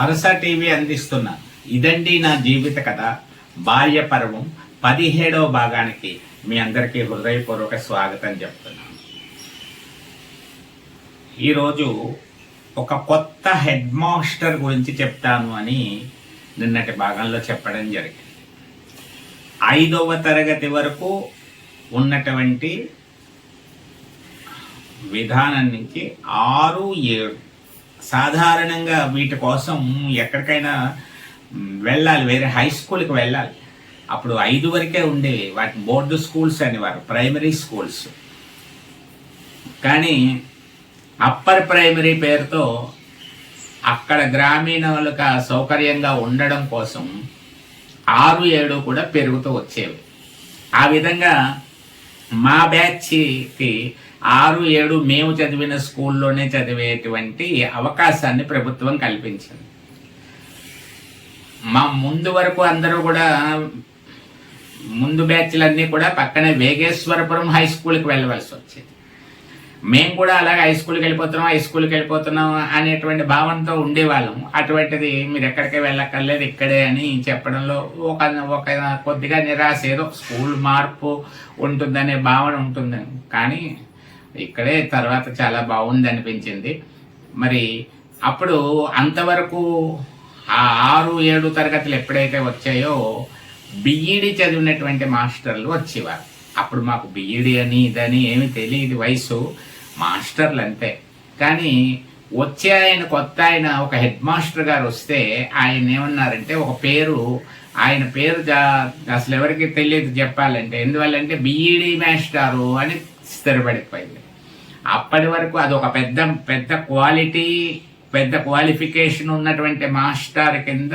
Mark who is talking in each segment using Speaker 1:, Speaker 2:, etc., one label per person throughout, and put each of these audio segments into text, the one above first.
Speaker 1: Arasa TV అందిస్తున్న ఇదండి నా జీవిత కథ. బాల్య పర్వం పదిహేడవ భాగానికి మీ అందరికీ హృదయపూర్వక స్వాగతం చెప్తున్నాను. ఈరోజు ఒక కొత్త హెడ్ మాస్టర్ గురించి చెప్తాను అని నిన్నటి భాగంలో చెప్పడం జరిగింది. ఐదవ తరగతి వరకు ఉన్నటువంటి విధానం నుంచి ఆరు ఏడు. సాధారణంగా వీటి కోసం ఎక్కడికైనా వెళ్ళాలి. వేరే హై స్కూల్కి వెళ్ళాలి. అప్పుడు ఐదు వరకే ఉండేవి. వాటి బోర్డు స్కూల్స్ అనేవారు. Primary schools. కానీ అప్పర్ ప్రైమరీ పేరుతో అక్కడ గ్రామీణులకు సౌకర్యంగా ఉండడం కోసం ఆరు ఏడు కూడా పెరుగుతూ వచ్చేవి. ఆ విధంగా మా బ్యాచ్కి ఆరు ఏడు మేము చదివిన స్కూల్లోనే చదివేటువంటి అవకాశాన్ని ప్రభుత్వం కల్పించింది. మా ముందు వరకు అందరూ కూడా ముందు బ్యాచ్లన్నీ కూడా పక్కనే వేగేశ్వరపురం హై స్కూల్కి వెళ్ళవలసి వచ్చేది. మేము కూడా అలాగే హై స్కూల్కి వెళ్ళిపోతున్నాం హై స్కూల్కి వెళ్ళిపోతున్నాం అనేటువంటి భావనతో ఉండేవాళ్ళం. అటువంటిది మీరు ఎక్కడికి వెళ్ళక్కర్లేదు ఇక్కడే అని చెప్పడంలో ఒక ఒక కొద్దిగా నిరాశ ఏదో స్కూల్ మార్పు ఉంటుందనే భావన ఉంటుంది. కానీ ఇక్కడే తర్వాత చాలా బాగుంది అనిపించింది. మరి అప్పుడు అంతవరకు ఆ ఆరు ఏడు తరగతులు ఎప్పుడైతే వచ్చాయో బీఈడి చదివినటువంటి మాస్టర్లు వచ్చేవారు. అప్పుడు మాకు బీఈడి అని ఇదని ఏమి తెలియదు వయసు. మాస్టర్లు అంతే. కానీ వచ్చే ఆయన కొత్త ఆయన ఒక హెడ్ మాస్టర్ గారు వస్తే ఆయన ఏమన్నారంటే ఒక పేరు ఆయన పేరు జా- అసలు ఎవరికి తెలియదు చెప్పాలంటే. ఎందువల్లంటే బీఈడి మాస్టారు అని స్థిరపడిపోయింది. అప్పటి వరకు అది ఒక పెద్ద పెద్ద క్వాలిటీ పెద్ద క్వాలిఫికేషన్ ఉన్నటువంటి మాస్టర్ కింద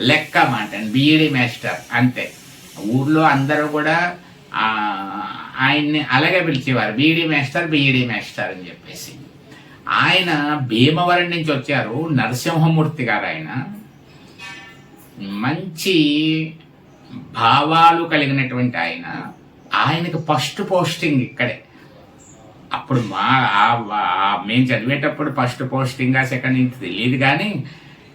Speaker 1: లెక్క మాట. బీఈడి మాస్టర్ అంతే. ఊర్లో అందరూ కూడా ఆయన్ని అలాగే పిలిచేవారు బీఈడి మేస్టర్ బీఈడి మేస్టర్ అని చెప్పేసి. ఆయన భీమవరం నుంచి వచ్చారు నరసింహమూర్తి గారు ఆయన. మంచి భావాలు కలిగినటువంటి ఆయన. ఆయనకు ఫస్ట్ పోస్టింగ్ ఇక్కడే. అప్పుడు మా మేము చదివేటప్పుడు ఫస్ట్ పోస్టింగ్ సెకండ్ ఇంటి తెలియదు కానీ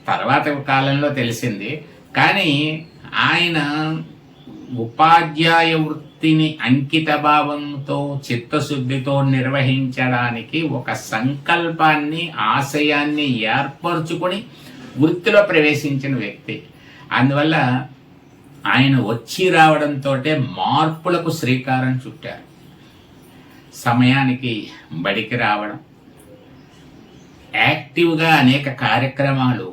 Speaker 1: తర్వాత కాలంలో తెలిసింది. కానీ ఆయన ఉపాధ్యాయ వృత్తిని అంకిత భావంతో చిత్తశుద్ధితో నిర్వహించడానికి ఒక సంకల్పాన్ని ఆశయాన్ని ఏర్పరచుకొని వృత్తిలో ప్రవేశించిన వ్యక్తి. అందువల్ల ఆయన వచ్చి రావడంతో మార్పులకు శ్రీకారం చుట్టారు. సమయానికి బడికి రావడం. యాక్టివ్గా అనేక కార్యక్రమాలు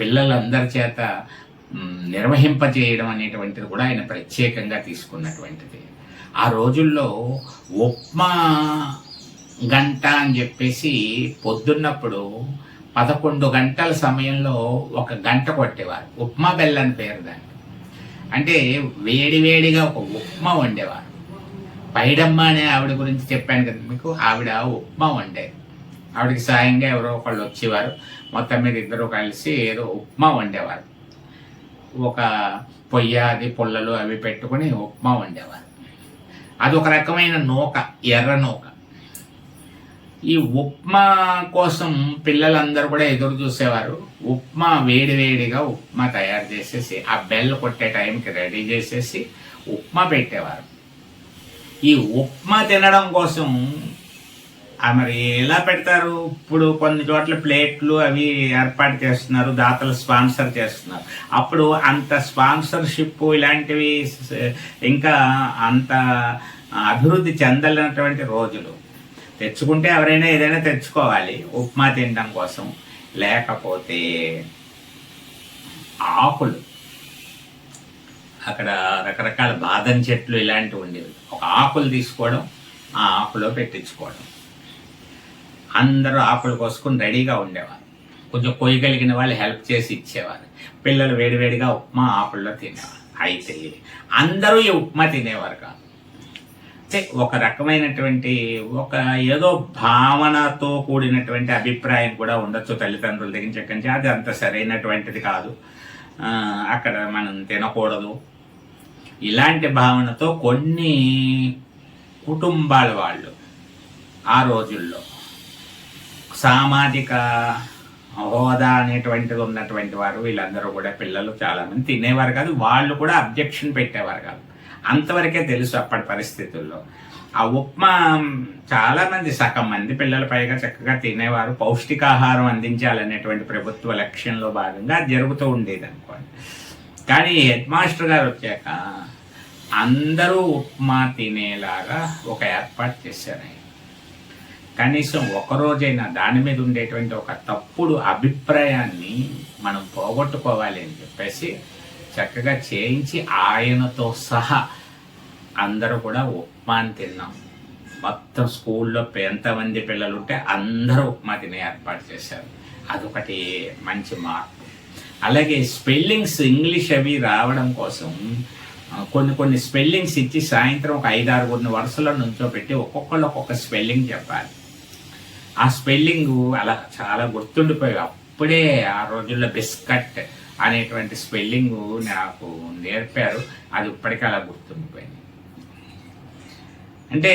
Speaker 1: పిల్లలందరి చేత నిర్వహింపజేయడం అనేటువంటిది కూడా ఆయన ప్రత్యేకంగా తీసుకున్నటువంటిది. ఆ రోజుల్లో ఉప్మా గంట అని చెప్పేసి పొద్దున్నప్పుడు పదకొండు గంటల సమయంలో ఒక గంట కొట్టేవారు. ఉప్మా బెల్ అని పేరు దానికి. అంటే వేడివేడిగా ఒక ఉప్మా వండేవారు. పైడమ్మ అనే ఆవిడ గురించి చెప్పాను కదా మీకు ఆవిడ ఉప్మా వండేది. ఆవిడకి సాయంగా ఎవరో ఒకళ్ళు వచ్చేవారు. మొత్తం మీద ఇద్దరు కలిసి ఏదో ఉప్మా వండేవారు. ఒక పొయ్య అది పుల్లలు అవి పెట్టుకుని ఉప్మా వండేవారు. అది ఒక రకమైన నూక ఎర్ర నూక. ఈ ఉప్మా కోసం పిల్లలందరూ కూడా ఎదురు చూసేవారు. ఉప్మా వేడివేడిగా ఉప్మా తయారు చేసేసి ఆ బెల్ కొట్టే టైంకి రెడీ చేసేసి ఉప్మా పెట్టేవారు. ఈ ఉప్మా తినడం కోసం మరి ఎలా పెడతారు? ఇప్పుడు కొన్ని చోట్ల ప్లేట్లు అవి ఏర్పాటు చేస్తున్నారు దాతలు స్పాన్సర్ చేస్తున్నారు. అప్పుడు అంత స్పాన్సర్షిప్ ఇలాంటివి ఇంకా అంత అభివృద్ధి చెందలేనటువంటి రోజులు. తెచ్చుకుంటే ఎవరైనా ఏదైనా తెచ్చుకోవాలి ఉప్మా తినడం కోసం. లేకపోతే ఆకులు. అక్కడ రకరకాల బాదం చెట్లు ఇలాంటివి ఉండేవి. ఒక ఆకులు తీసుకోవడం ఆ ఆకులో పెట్టించుకోవడం. అందరూ ఆకులు కోసుకుని రెడీగా ఉండేవారు. కొంచెం కొయ్యగలిగిన వాళ్ళు హెల్ప్ చేసి ఇచ్చేవారు. పిల్లలు వేడివేడిగా ఉప్మా ఆకుల్లో తినేవారు. అయితే అందరూ ఈ ఉప్మా తినేవారు కాదు. అంటే ఒక రకమైనటువంటి ఒక ఏదో భావనతో కూడినటువంటి అభిప్రాయం కూడా ఉండొచ్చు తల్లిదండ్రుల దగ్గర నుంచి అది అంత సరైనటువంటిది కాదు. అక్కడ మనం తినకూడదు. ఇలాంటి భావనతో కొన్ని కుటుంబాల వాళ్ళు ఆ రోజుల్లో సామాజిక హోదా అనేటువంటిది ఉన్నటువంటి వారు వీళ్ళందరూ కూడా పిల్లలు చాలామంది తినేవారు కాదు వాళ్ళు కూడా అబ్జెక్షన్ పెట్టేవారు కాదు. అంతవరకే తెలుసు అప్పటి పరిస్థితుల్లో. ఆ ఉప్మా చాలామంది సగం మంది పిల్లలు పైగా చక్కగా తినేవారు పౌష్టికాహారం అందించాలనేటువంటి ప్రభుత్వ లక్ష్యంలో భాగంగా అది జరుగుతూ ఉండేది అనుకోండి. కానీ హెడ్ మాస్టర్ గారు వచ్చాక అందరూ ఉప్మా తినేలాగా ఒక ఏర్పాటు చేశారు ఆయన. కనీసం ఒకరోజైనా దాని మీద ఉండేటువంటి ఒక తప్పుడు అభిప్రాయాన్ని మనం పోగొట్టుకోవాలి అని చెప్పేసి చక్కగా చేయించి ఆయనతో సహా అందరూ కూడా ఉప్మాని తిన్నాం. మొత్తం స్కూల్లో ఎంతమంది పిల్లలు ఉంటే అందరూ ఉప్మా తినే ఏర్పాటు చేశారు. అదొకటి మంచి మార్పు. అలాగే స్పెల్లింగ్స్ ఇంగ్లీష్ అవి రావడం కోసం కొన్ని కొన్ని స్పెల్లింగ్స్ ఇచ్చి సాయంత్రం ఒక ఐదారు కొన్ని వరుసలో నుంచో పెట్టి ఒక్కొక్కళ్ళు ఒక్కొక్క స్పెల్లింగ్ చెప్పాలి. ఆ స్పెల్లింగ్ అలా చాలా గుర్తుండిపోయి అప్పుడే ఆ రోజుల్లో బిస్కట్ అనేటువంటి స్పెల్లింగ్ నాకు నేర్పారు. అది ఇప్పటికీ అలా గుర్తుండిపోయింది. అంటే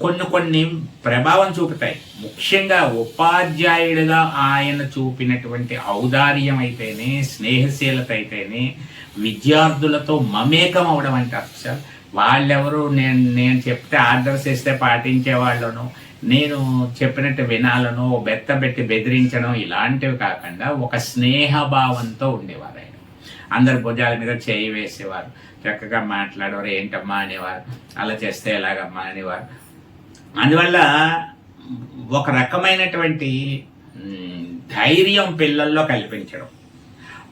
Speaker 1: కొన్ని కొన్ని ప్రభావం చూపుతాయి. ముఖ్యంగా ఉపాధ్యాయుడిగా ఆయన చూపినటువంటి ఔదార్యం అయితేనే స్నేహశీలత అయితేనే విద్యార్థులతో మమేకం అవడం అంటే అసలు వాళ్ళెవరు నేను నేను చెప్తే ఆర్డర్స్ ఇస్తే పాటించే వాళ్ళను నేను చెప్పినట్టు వినాలను బెత్తబెట్టి బెదిరించడం ఇలాంటివి కాకుండా ఒక స్నేహభావంతో ఉండేవారు ఆయన. అందరి భుజాల మీద చేయి వేసేవారు. చక్కగా మాట్లాడేవారు ఏంటమ్మా అనేవారు. అలా చేస్తే ఎలాగమ్మా అనేవారు. అందువల్ల ఒక రకమైనటువంటి ధైర్యం పిల్లల్లో కల్పించడం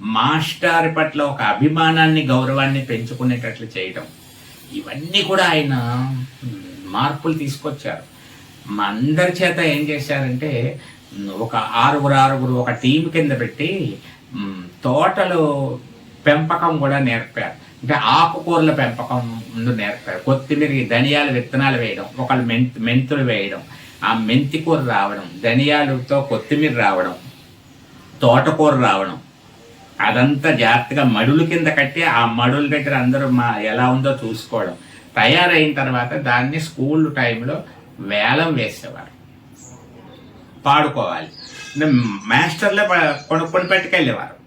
Speaker 1: మాస్టర్ పట్ల ఒక అభిమానాన్ని గౌరవాన్ని పెంచుకునేటట్లు చేయడం ఇవన్నీ కూడా ఆయన మార్పులు తీసుకొచ్చారు. మా అందరి చేత ఏం చేశారంటే ఒక ఆరుగురు ఆరుగురు ఒక టీం కింద పెట్టి తోటలు పెంపకం కూడా నేర్పారు. అంటే ఆకుకూరల పెంపకం ముందు నేర్పారు. కొత్తిమీర ధనియాల విత్తనాలు వేయడం ఒకళ్ళు మెంత్ మెంతులు వేయడం ఆ మెంతికూర రావడం ధనియాలతో కొత్తిమీర రావడం తోటకూర రావడం అదంతా జాగ్రత్తగా మడుల కింద కట్టి ఆ మడుల దగ్గర అందరూ మా ఎలా ఉందో చూసుకోవడం. తయారైన తర్వాత దాన్ని స్కూల్ టైంలో వేలం వేసేవారు. పాడుకోవాలి. అంటే మాస్టర్లే ప- కొనుక్కొని పెట్టుకెళ్ళేవారు.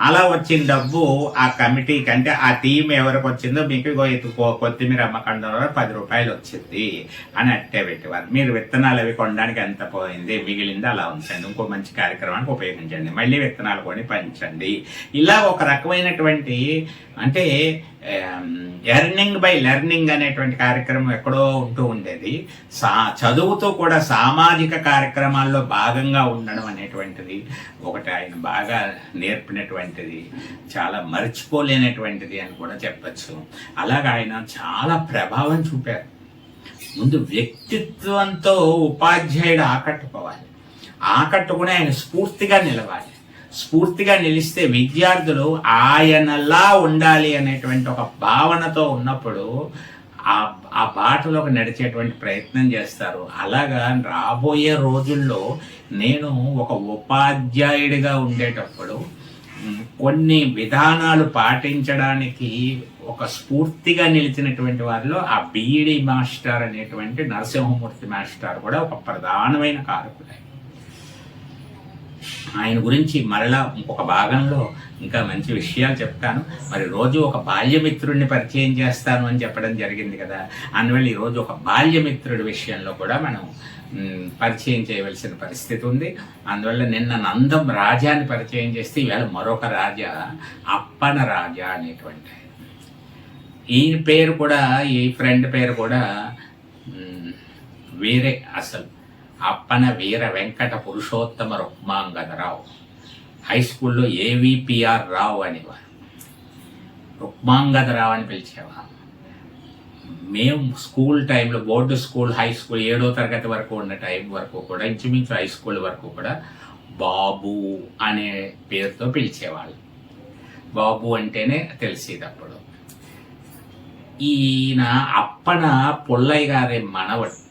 Speaker 1: అలా వచ్చిన డబ్బు ఆ కమిటీకి అంటే ఆ టీం ఎవరికి వచ్చిందో మీకు ఇగో ఇది కొత్తిమీర అమ్మకండంలో పది రూపాయలు వచ్చింది అని అట్టే పెట్టేవారు. మీరు విత్తనాలు అవి కొనడానికి ఎంత పోయింది మిగిలింది అలా ఉంచండి. ఇంకో మంచి కార్యక్రమానికి ఉపయోగించండి. మళ్ళీ విత్తనాలు కొని పంచండి. ఇలా ఒక రకమైనటువంటి అంటే ఎర్నింగ్ బై లెర్నింగ్ అనేటువంటి కార్యక్రమం ఎక్కడో ఉంటూ ఉండేది. సా చదువుతో కూడా సామాజిక కార్యక్రమాల్లో భాగంగా ఉండడం అనేటువంటిది ఒకటి ఆయన బాగా నేర్పినటువంటిది చాలా మర్చిపోలేనటువంటిది అని కూడా చెప్పచ్చు. అలాగా ఆయన చాలా ప్రభావం చూపారు. ముందు వ్యక్తిత్వంతో ఉపాధ్యాయుడు ఆకట్టుకోవాలి. ఆకట్టుకుని ఆయన స్ఫూర్తిగా నిలవాలి. స్ఫూర్తిగా నిలిస్తే విద్యార్థులు ఆయనలా ఉండాలి అనేటువంటి ఒక భావనతో ఉన్నప్పుడు ఆ ఆ బాటలోకి నడిచేటువంటి ప్రయత్నం చేస్తారు. అలాగా రాబోయే రోజుల్లో నేను ఒక ఉపాధ్యాయుడిగా ఉండేటప్పుడు కొన్ని విధానాలు పాటించడానికి ఒక స్ఫూర్తిగా నిలిచినటువంటి వారిలో ఆ బీఈడి మాస్టర్ అనేటువంటి నరసింహమూర్తి మాస్టర్ కూడా ఒక ప్రధానమైన కారకులే. ఆయన. గురించి మరలా ఇంకొక భాగంలో ఇంకా మంచి విషయాలు చెప్తాను. మరి రోజు ఒక బాల్యమిత్రుడిని పరిచయం చేస్తాను అని చెప్పడం జరిగింది కదా. అందువల్ల ఈరోజు ఒక బాల్యమిత్రుడి విషయంలో కూడా మనం పరిచయం చేయవలసిన పరిస్థితి ఉంది. అందువల్ల నిన్న నందం రాజాని పరిచయం చేస్తే ఈవేళ మరొక రాజా అప్పన రాజా అనేటువంటి. ఈయన పేరు కూడా ఈ ఫ్రెండ్ పేరు కూడా వేరే అసలు. అప్పన వీర వెంకట పురుషోత్తమ రుక్మాంగదరావు హై స్కూల్లో ఏవిపిఆర్ రావు అనేవారు. రుక్మాంగదరావు అని పిలిచేవారు. మేము స్కూల్ టైంలో బోర్డు స్కూల్ హై స్కూల్ ఏడో తరగతి వరకు ఉన్న టైం వరకు కూడా ఇంచుమించు హై స్కూల్ వరకు కూడా బాబు అనే పేరుతో పిలిచేవాళ్ళు. బాబు అంటేనే తెలిసేది అప్పుడు. ఈయన అప్పన పుల్లయ్య గారి మనవడు.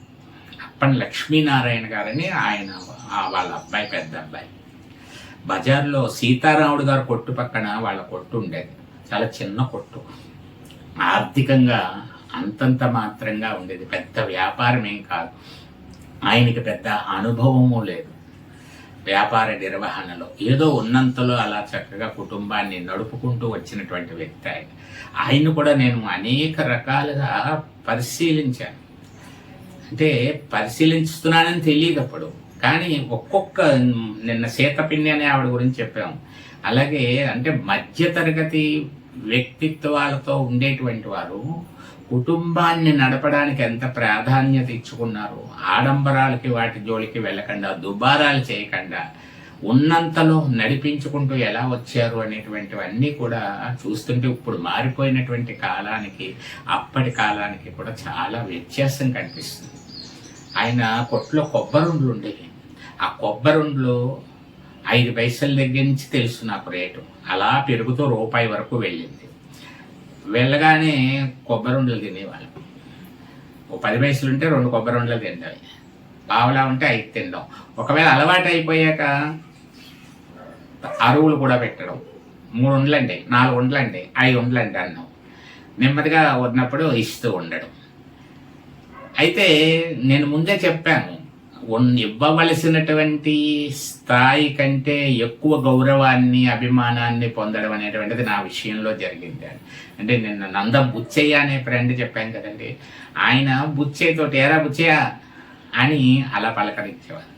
Speaker 1: అప్పని లక్ష్మీనారాయణ గారని ఆయన వాళ్ళ అబ్బాయి పెద్ద అబ్బాయి. బజార్లో సీతారాముడు గారు కొట్టు పక్కన వాళ్ళ కొట్టు ఉండేది. చాలా చిన్న కొట్టు. ఆర్థికంగా అంతంత మాత్రంగా ఉండేది. పెద్ద వ్యాపారం ఏం కాదు. ఆయనకి పెద్ద అనుభవము లేదు. వ్యాపార నిర్వహణలో ఏదో ఉన్నంతలో అలా చక్కగా కుటుంబాన్ని నడుపుకుంటూ వచ్చినటువంటి వ్యక్తి ఆయన. ఆయన కూడా నేను అనేక రకాలుగా పరిశీలించాను. అంటే పరిశీలించుతున్నానని తెలియదు అప్పుడు. కానీ ఒక్కొక్క నిన్న సీతపిండి అనే ఆవిడ గురించి చెప్పాము అలాగే అంటే మధ్యతరగతి వ్యక్తిత్వాలతో ఉండేటువంటి వారు కుటుంబాన్ని నడపడానికి ఎంత ప్రాధాన్యత ఇచ్చుకున్నారు ఆడంబరాలకి వాటి జోలికి వెళ్ళకుండా దుబారాలు చేయకుండా ఉన్నంతలో నడిపించుకుంటూ ఎలా వచ్చారు అనేటువంటివన్నీ కూడా చూస్తుంటే ఇప్పుడు మారిపోయినటువంటి కాలానికి అప్పటి కాలానికి కూడా చాలా వ్యత్యాసం కనిపిస్తుంది. ఆయన కొట్లో కొబ్బరుండ్లు ఉండేవి ఆ కొబ్బరుండ్లు ఐదు పైసల దగ్గర నుంచి తెలుసు నాకు రేటు. అలా పెరుగుతూ రూపాయి వరకు వెళ్ళింది. వెళ్ళగానే కొబ్బరుండలు తినేవాళ్ళం. ఓ పది పైసలు ఉంటే రెండు కొబ్బరి ఉండలు తింటాయి బావలా ఉంటే ఐదు తినడం ఒకవేళ అలవాటు అయిపోయాక అరువులు కూడా పెట్టడం. మూడు ఉండలండి నాలుగు ఉండలండి ఐదు ఉండలండి అన్నాం. నెమ్మదిగా ఉన్నప్పుడు ఇస్తూ ఉండడం. అయితే నేను ముందే చెప్పాను ఇవ్వవలసినటువంటి స్థాయి కంటే ఎక్కువ గౌరవాన్ని అభిమానాన్ని పొందడం అనేటువంటిది నా విషయంలో జరిగింది అంటే నిన్న నంద బుచ్చయ్య అనే ఫ్రెండ్ చెప్పాను కదండి ఆయన బుచ్చయ్యతో ఏరా బుచ్చయ్య అని అలా పలకరించేవారు.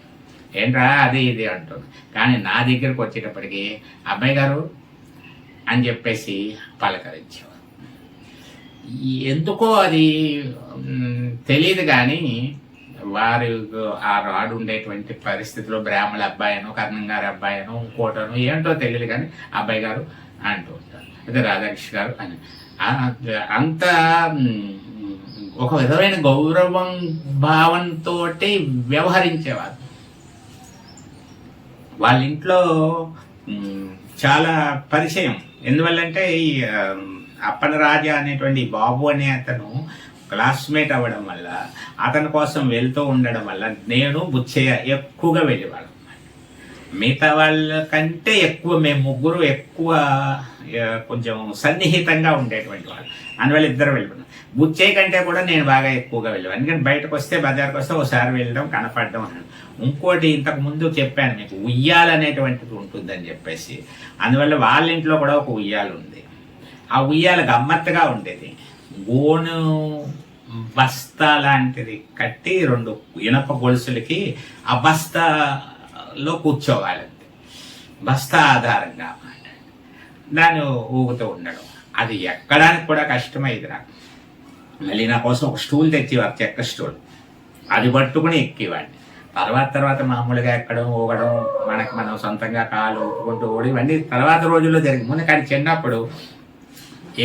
Speaker 1: ఏంట్రా అది ఇది అంటుంది కానీ నా దగ్గరకు వచ్చేటప్పటికి అబ్బాయి గారు అని చెప్పేసి పలకరించేవారు. ఎందుకో అది తెలియదు కానీ వారి ఆ రాడు ఉండేటువంటి పరిస్థితిలో బ్రాహ్మణ అబ్బాయినో కర్ణం గారి అబ్బాయినో ఇంకోటనో ఏంటో తెలియదు కానీ అబ్బాయి గారు అంటూ ఉంటారు. అదే రాధాకృష్ణ గారు అని. అంత ఒక విధమైన గౌరవం భావంతో వ్యవహరించేవారు. వాళ్ళ ఇంట్లో చాలా పరిచయం. ఎందువల్లంటే ఈ అప్పన రాజా అనేటువంటి బాబు అనే అతను క్లాస్మేట్ అవ్వడం వల్ల అతని కోసం వెళ్తూ ఉండడం వల్ల నేను బుచ్చయ్య ఎక్కువగా వెళ్ళేవాళ్ళం మిగతా వాళ్ళ కంటే ఎక్కువ మేము ముగ్గురు ఎక్కువ కొంచెం సన్నిహితంగా ఉండేటువంటి వాళ్ళు. అందువల్ల ఇద్దరు వెళ్ళిపోయినాం. బుచ్చయ్య కంటే కూడా నేను బాగా ఎక్కువగా వెళ్ళాను ఎందుకంటే బయటకు వస్తే బజార్కి వస్తే ఒకసారి వెళ్ళడం కనపడడం అని. ఇంకోటి ఇంతకు ముందు చెప్పాను మీకు ఉయ్యాలనేటువంటిది ఉంటుందని చెప్పేసి. అందువల్ల వాళ్ళ ఇంట్లో కూడా ఒక ఉయ్యాలు ఉంది. ఆ ఉయ్యాల గమ్మత్తుగా ఉండేది. గోను బస్తా లాంటిది కట్టి రెండు ఇనప గొలుసులకి ఆ బస్తాలో కూర్చోవాలండి బస్తా ఆధారంగా దాన్ని ఊగుతూ ఉండడం. అది ఎక్కడానికి కూడా కష్టమైంది నాకు. మళ్ళీ నా కోసం ఒక స్టూల్ తెచ్చేవారు చెక్క స్టూల్. అది పట్టుకుని ఎక్కేవాడిని. తర్వాత తర్వాత మామూలుగా ఎక్కడం ఊగడం మనకి మనం సొంతంగా కాలు ఊపుకుంటూ ఓడి ఇవన్నీ తర్వాత రోజుల్లో జరిగింది. ముందు కానీ చిన్నప్పుడు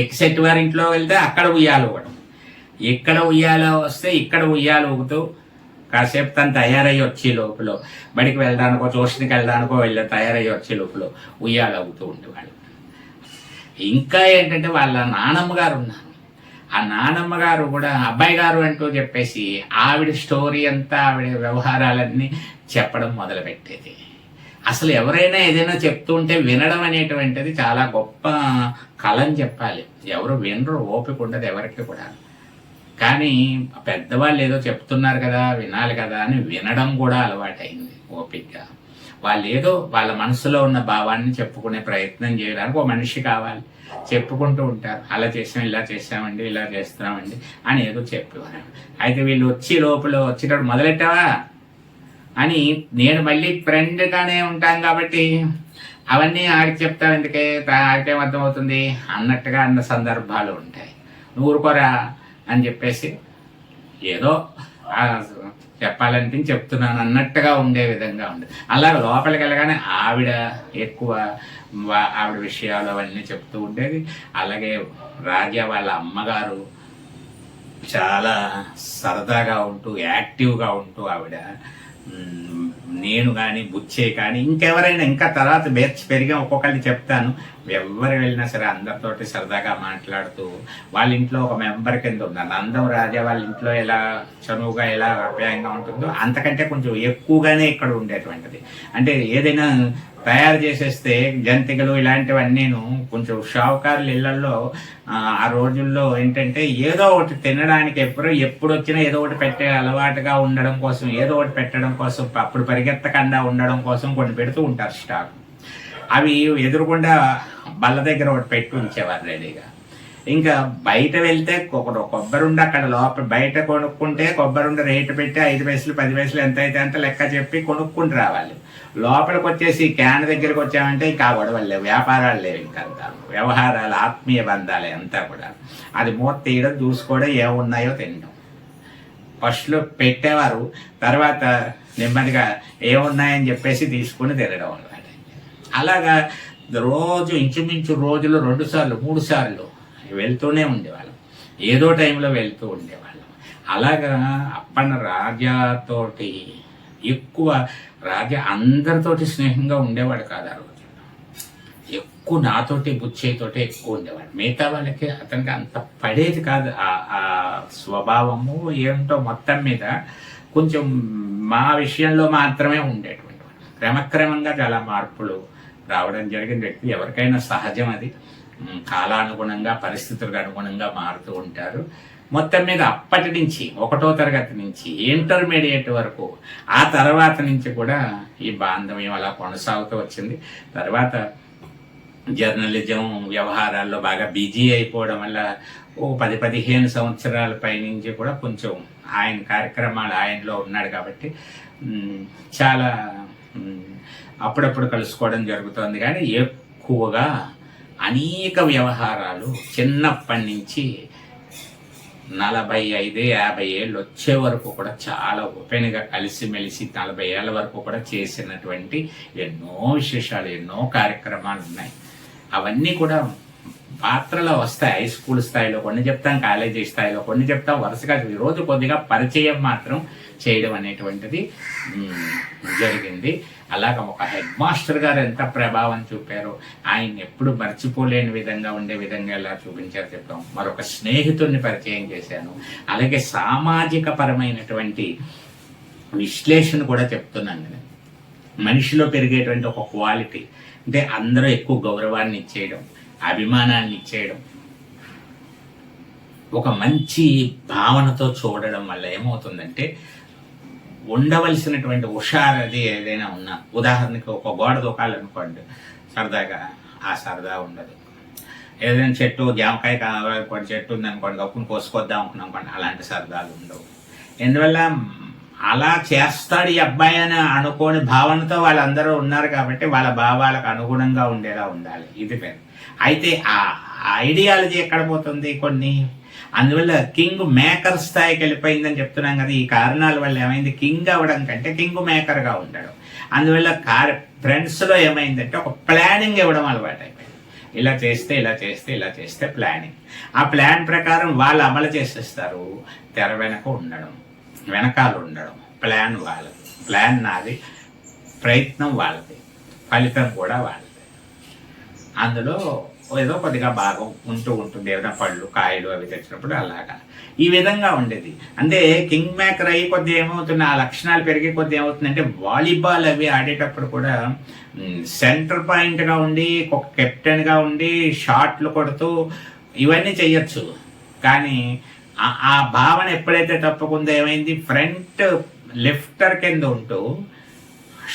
Speaker 1: ఎక్సెట్ వారి ఇంట్లో వెళ్తే అక్కడ ఉయ్యాలు ఇవ్వడం ఇక్కడ ఉయ్యాలు వస్తే ఇక్కడ ఉయ్యాలు ఊగుతూ కాసేపు తను తయారయ్యి వచ్చే లోపల. బడికి వెళ్ళడానికో ట్యూషన్కి వెళ్ళడానికో వెళ్ళి తయారయ్యి వచ్చే లోపల ఉయ్యాలు అవుతూ ఉండేవాళ్ళు. ఇంకా ఏంటంటే వాళ్ళ నానమ్మ గారు ఉన్నారు. ఆ నానమ్మ గారు కూడా అబ్బాయి గారు అంటూ చెప్పేసి ఆవిడ స్టోరీ అంతా ఆవిడ వ్యవహారాలన్నీ చెప్పడం మొదలుపెట్టేది. అసలు ఎవరైనా ఏదైనా చెప్తుంటే వినడం అనేటువంటిది చాలా గొప్ప కళని చెప్పాలి. ఎవరు వినరు ఓపిక ఉండదు ఎవరికి కూడా. కానీ పెద్దవాళ్ళు ఏదో చెప్తున్నారు కదా వినాలి కదా అని వినడం కూడా అలవాటైంది ఓపికగా వాళ్ళు ఏదో వాళ్ళ మనసులో ఉన్న భావాన్ని చెప్పుకునే ప్రయత్నం చేయడానికి ఒక మనిషి కావాలి. చెప్పుకుంటూ ఉంటారు. అలా చేసాం ఇలా చేసామండి ఇలా చేస్తున్నామండి అని ఏదో చెప్పేవారు. అయితే వీళ్ళు వచ్చి లోపల వచ్చేటప్పుడు మొదలెట్టావా? అని నేను మళ్ళీ ఫ్రెండ్గానే ఉంటాను కాబట్టి అవన్నీ ఆడికి చెప్తావు ఎందుకే? తా- ఆడికేం అర్థమవుతుంది? అన్నట్టుగా అన్న సందర్భాలు ఉంటాయి. నువ్వు ఊరుకోరా అని చెప్పేసి ఏదో చెప్పాలంటే చెప్తున్నాను అన్నట్టుగా ఉండే విధంగా ఉంది. అలా లోపలికి వెళ్ళగానే ఆవిడ ఎక్కువ ఆవిడ విషయాలు అవన్నీ చెప్తూ ఉండేది. అలాగే రాజా వాళ్ళ అమ్మగారు చాలా సరదాగా ఉంటూ యాక్టివ్గా ఉంటూ ఆవిడ నేను కానీ బుచ్చే కానీ ఇంకెవరైనా ఇంకా తర్వాత బెర్చ్ పెరిగా ఒక్కొక్కరిని చెప్తాను. ఎవరు వెళ్ళినా సరే అందరితోటి సరదాగా మాట్లాడుతూ వాళ్ళ ఇంట్లో ఒక మెంబర్ కింద ఉన్నారు. నందం రాజా వాళ్ళ ఇంట్లో ఎలా చనువుగా ఎలా అభ్యాయంగా ఉంటుందో అంతకంటే కొంచెం ఎక్కువగానే ఇక్కడ ఉండేటువంటిది. అంటే ఏదైనా తయారు చేసేస్తే జంతికలు ఇలాంటివన్నీను కొంచెం షావుకారుల ఇళ్ళలో ఆ, ఆ రోజుల్లో ఏంటంటే ఏదో ఒకటి తినడానికి ఎప్పుడు ఎప్పుడు వచ్చినా ఏదో ఒకటి పెట్టే అలవాటుగా ఉండడం కోసం ఏదో ఒకటి పెట్టడం కోసం అప్పుడు పరిగెత్తకుండా ఉండడం కోసం కొన్ని పెడుతూ ఉంటారు స్టాక్. అవి ఎదురుకుండా బల్ల దగ్గర ఒకటి పెట్టి ఉంచేవారు రెడీగా ఇంకా బయట వెళ్తే ఒక కొబ్బరి అక్కడ లోపల బయట కొనుక్కుంటే కొబ్బరి రేటు పెట్టి ఐదు పైసలు పది పైసలు ఎంత అయితే అంత లెక్క చెప్పి కొనుక్కుంటూ రావాలి. లోపలికి వచ్చేసి క్యాన్ దగ్గరికి వచ్చామంటే ఇంకా గొడవలు లేవు. వ్యాపారాలు లేవు ఇంకా అంతా. వ్యవహారాలు ఆత్మీయ బంధాలే అంతా కూడా. అది మూత తీయడం చూసుకోవడం ఏమున్నాయో తినడం ఫస్ట్లో పెట్టేవారు తర్వాత నెమ్మదిగా ఏమున్నాయని చెప్పేసి తీసుకుని తినడం అనమాట అలాగా రోజు ఇంచుమించు రోజులు రెండు సార్లు మూడు సార్లు వెళ్తూనే ఉండేవాళ్ళం. ఏదో టైంలో వెళ్తూ ఉండేవాళ్ళం. అలాగా అప్పన్న రాజాతోటి ఎక్కువ రాజా అందరితోటి స్నేహంగా ఉండేవాడు కాదు ఆ రోజు. ఎక్కువ నాతోటి బుచ్చేతోటే ఎక్కువ ఉండేవాడు. మిగతా వాళ్ళకి అతనికి అంత పడేది కాదు. ఆ- ఆ స్వభావము ఏంటో మొత్తం మీద కొంచెం మా విషయంలో మాత్రమే ఉండేటువంటి క్రమక్రమంగా చాలా మార్పులు రావడం జరిగిన వ్యక్తి ఎవరికైనా సహజం అది. కాలానుగుణంగా పరిస్థితులకు అనుగుణంగా మారుతూ ఉంటారు. మొత్తం మీద అప్పటి నుంచి ఒకటో తరగతి నుంచి ఇంటర్మీడియట్ వరకు ఆ తర్వాత నుంచి కూడా ఈ బాంధవ్యం అలా కొనసాగుతూ వచ్చింది. తర్వాత జర్నలిజం వ్యవహారాల్లో బాగా బిజీ అయిపోవడం వల్ల ఓ పది పదిహేను సంవత్సరాల పైనుంచి కూడా కొంచెం ఆయన కార్యక్రమాలు ఆయనలో ఉన్నాడు కాబట్టి చాలా అప్పుడప్పుడు కలుసుకోవడం జరుగుతుంది. కానీ ఎక్కువగా అనేక వ్యవహారాలు చిన్నప్పటి నుంచి నలభై ఐదు యాభై ఏళ్ళు వచ్చే వరకు కూడా చాలా ఓపెన్గా కలిసిమెలిసి నలభై ఏళ్ళ వరకు కూడా చేసినటువంటి ఎన్నో విశేషాలు ఎన్నో కార్యక్రమాలు ఉన్నాయి. అవన్నీ కూడా పాత్రలో వస్తాయి హై స్కూల్ స్థాయిలో కొన్ని చెప్తాం కాలేజీ స్థాయిలో కొన్ని చెప్తాం. వరుసగా రోజు కొద్దిగా పరిచయం మాత్రం చేయడం అనేటువంటిది జరిగింది. అలాగ ఒక హెడ్ మాస్టర్ గారు ఎంత ప్రభావం చూపారో ఆయన ఎప్పుడు మర్చిపోలేని విధంగా ఉండే విధంగా ఎలా చూపించారు చెప్తాం మరొక స్నేహితుడిని పరిచయం చేశాను. అలాగే సామాజిక పరమైనటువంటి విశ్లేషణ కూడా చెప్తున్నాను నేను. మనిషిలో పెరిగేటువంటి ఒక క్వాలిటీ అంటే అందరూ ఎక్కువ గౌరవాన్ని ఇచ్చేయడం. అభిమానాన్ని ఇచ్చేయడం. ఒక మంచి భావనతో చూడడం వల్ల ఏమవుతుందంటే ఉండవలసినటువంటి హుషారది ఏదైనా ఉన్నా. ఉదాహరణకి ఒక గోడ దూకాలనుకోండి సరదాగా ఆ సరదా ఉండదు. ఏదైనా చెట్టు జామకాయ కావాలనుకోండి చెట్టు ఉందనుకోండి గప్పును కోసుకొద్దాం అనుకున్నాం అనుకోండి అలాంటి సరదాలు ఉండవు. ఎందువల్ల అలా చేస్తాడు ఈ అబ్బాయి అని అనుకోని భావనతో వాళ్ళందరూ ఉన్నారు కాబట్టి వాళ్ళ భావాలకు అనుగుణంగా ఉండేలా ఉండాలి. ఇది పెద్ద అయితే ఆ ఐడియాలజీ ఎక్కడ పోతుంది కొన్ని? అందువల్ల కింగ్ మేకర్ స్థాయికి వెళ్ళిపోయిందని చెప్తున్నాం కదా ఈ కారణాల వల్ల ఏమైంది? కింగ్ అవ్వడం కంటే కింగ్ మేకర్గా ఉండడం. అందువల్ల కార్ ఫ్రెండ్స్లో ఏమైందంటే ఒక ప్లానింగ్ ఇవ్వడం అలవాటు అయిపోయింది ఇలా చేస్తే ఇలా చేస్తే ఇలా చేస్తే ప్లానింగ్ ఆ ప్లాన్ ప్రకారం వాళ్ళు అమలు చేసేస్తారు. తెర వెనక ఉండడం వెనకాల ఉండడం. ప్లాన్ వాళ్ళది. ప్లాన్ నాది. ప్రయత్నం వాళ్ళది. ఫలితం కూడా వాళ్ళది. అందులో ఏదో కొద్దిగా భాగం ఉంటూ ఉంటుంది. ఏదైనా పళ్ళు కాయలు అవి తెచ్చినప్పుడు అలాగా. ఈ విధంగా ఉండేది. అంటే కింగ్ మేకర్ అయ్యి కొద్ది ఏమవుతుంది ఆ లక్షణాలు పెరిగే కొద్ది ఏమవుతుందంటే వాలీబాల్ అవి ఆడేటప్పుడు కూడా సెంటర్ పాయింట్గా ఉండి ఒక కెప్టెన్గా ఉండి షాట్లు కొడుతూ ఇవన్నీ చెయ్యొచ్చు. కానీ ఆ- భావన ఎప్పుడైతే తప్పకుండా ఏమైంది? ఫ్రంట్ లిఫ్టర్ కింద ఉంటూ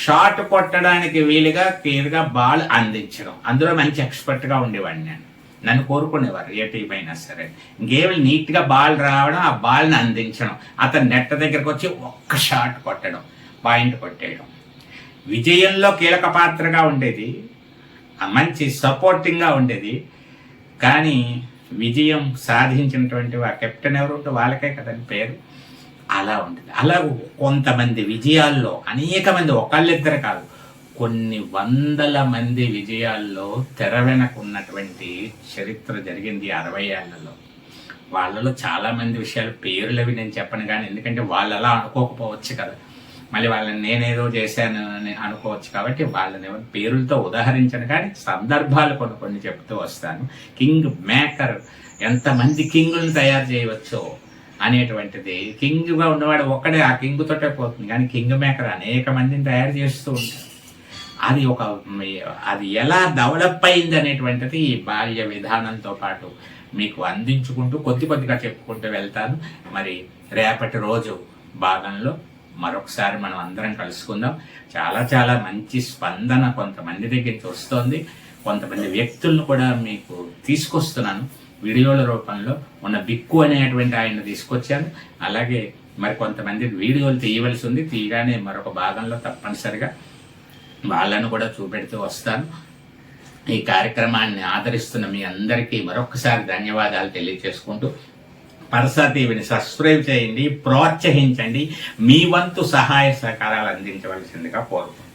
Speaker 1: షార్ట్ కొట్టడానికి వీలుగా క్లియర్గా బాల్ అందించడం. అందులో మంచి ఎక్స్పర్ట్గా ఉండేవాడిని నేను. నన్ను కోరుకునేవారు ఏ టీం అయినా సరే. గేమ్లు నీట్గా బాల్ రావడం ఆ బాల్ని అందించడం అతను నెట్ దగ్గరకు వచ్చి ఒక్క షాట్ కొట్టడం పాయింట్ కొట్టేయడం. విజయంలో కీలక పాత్రగా ఉండేది మంచి సపోర్టింగ్గా ఉండేది. కానీ విజయం సాధించినటువంటి ఆ కెప్టెన్ ఎవరు? ఉంటే వాళ్ళకే కదండి పేరు. అలా ఉంటుంది. అలా కొంతమంది విజయాల్లో అనేక మంది ఒకళ్ళిద్దరు కాదు కొన్ని వందల మంది విజయాల్లో తెర ఉన్నటువంటి చరిత్ర జరిగింది అరవై ఏళ్ళలో. వాళ్ళలో చాలామంది విషయాలు పేర్లు అవి నేను చెప్పను కానీ ఎందుకంటే వాళ్ళు అలా అనుకోకపోవచ్చు కదా. మళ్ళీ వాళ్ళని నేనేదో చేశాను అని అనుకోవచ్చు కాబట్టి వాళ్ళని పేరులతో ఉదాహరించను కానీ సందర్భాలు కొన్ని కొన్ని చెప్తూ వస్తాను. కింగ్ మేకర్ ఎంతమంది కింగులను తయారు చేయవచ్చో అనేటువంటిది. కింగ్గా ఉన్నవాడు ఒక్కడే ఆ కింగ్ తోటే పోతుంది. కానీ కింగ్ మేకర్ అనేక మందిని తయారు చేస్తూ ఉంటారు అది ఒక అది ఎలా డెవలప్ అయింది అనేటువంటిది ఈ బాల్య విధానంతో పాటు మీకు అందించుకుంటూ కొద్ది కొద్దిగా చెప్పుకుంటూ వెళ్తాను. మరి రేపటి రోజు భాగంలో మరొకసారి మనం అందరం కలుసుకుందాం. చాలా చాలా మంచి స్పందన కొంతమంది దగ్గరికి వస్తోంది. కొంతమంది వ్యక్తులను కూడా మీకు తీసుకొస్తున్నాను. వీడియోల రూపంలో ఉన్న బిక్కు అనేటువంటి ఆయన తీసుకొచ్చాను. అలాగే మరి కొంతమంది వీడియోలు తీయవలసి ఉంది. తీయగానే మరొక భాగంలో తప్పనిసరిగా వాళ్ళను కూడా చూపెడుతూ వస్తాను. ఈ కార్యక్రమాన్ని ఆదరిస్తున్న మీ అందరికీ మరొకసారి ధన్యవాదాలు తెలియజేసుకుంటూ పరసా టీవీని సబ్స్క్రైబ్ చేయండి ప్రోత్సహించండి. మీ వంతు సహాయ సహకారాలు అందించవలసిందిగా కోరుకుంటున్నాను.